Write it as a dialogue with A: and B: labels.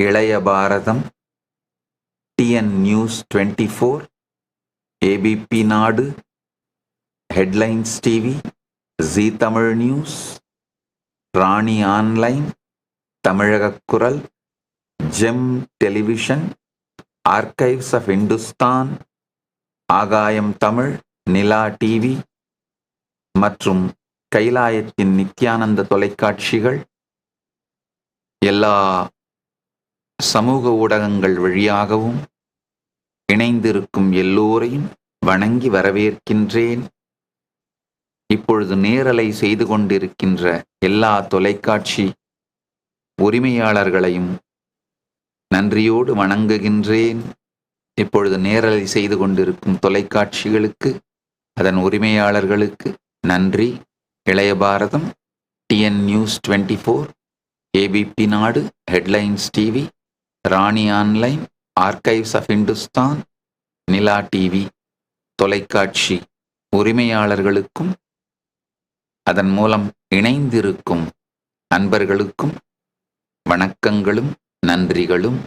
A: Ilaya Bharatham TN news twenty four ABP Nadu headlines TV Zee Tamil news Rani online தமிழகக் குரல் Gem television archives of Hindustan Aakayam Tamil Nila TV மற்றும் கைலாயத்தின் நித்யானந்த தொலைக்காட்சிகள். எல்லா சமூக ஊடகங்கள் வழியாகவும் இணைந்திருக்கும் எல்லோரையும் வணங்கி வரவேற்கின்றேன். இப்பொழுது நேரலை செய்து கொண்டிருக்கின்ற எல்லா தொலைக்காட்சி உரிமையாளர்களையும் நன்றியோடு வணங்குகின்றேன். இப்பொழுது நேரலை செய்து கொண்டிருக்கும் தொலைக்காட்சிகளுக்கு அதன் உரிமையாளர்களுக்கு நன்றி. Ilaya Bharatham TN news twenty four ABP Nadu headlines TV Rani online archives of Hindustan Nila TV தொலைக்காட்சி உரிமையாளர்களுக்கும் அதன் மூலம் இணைந்திருக்கும் அன்பர்களுக்கும் வணக்கங்களும் நன்றிகளும்.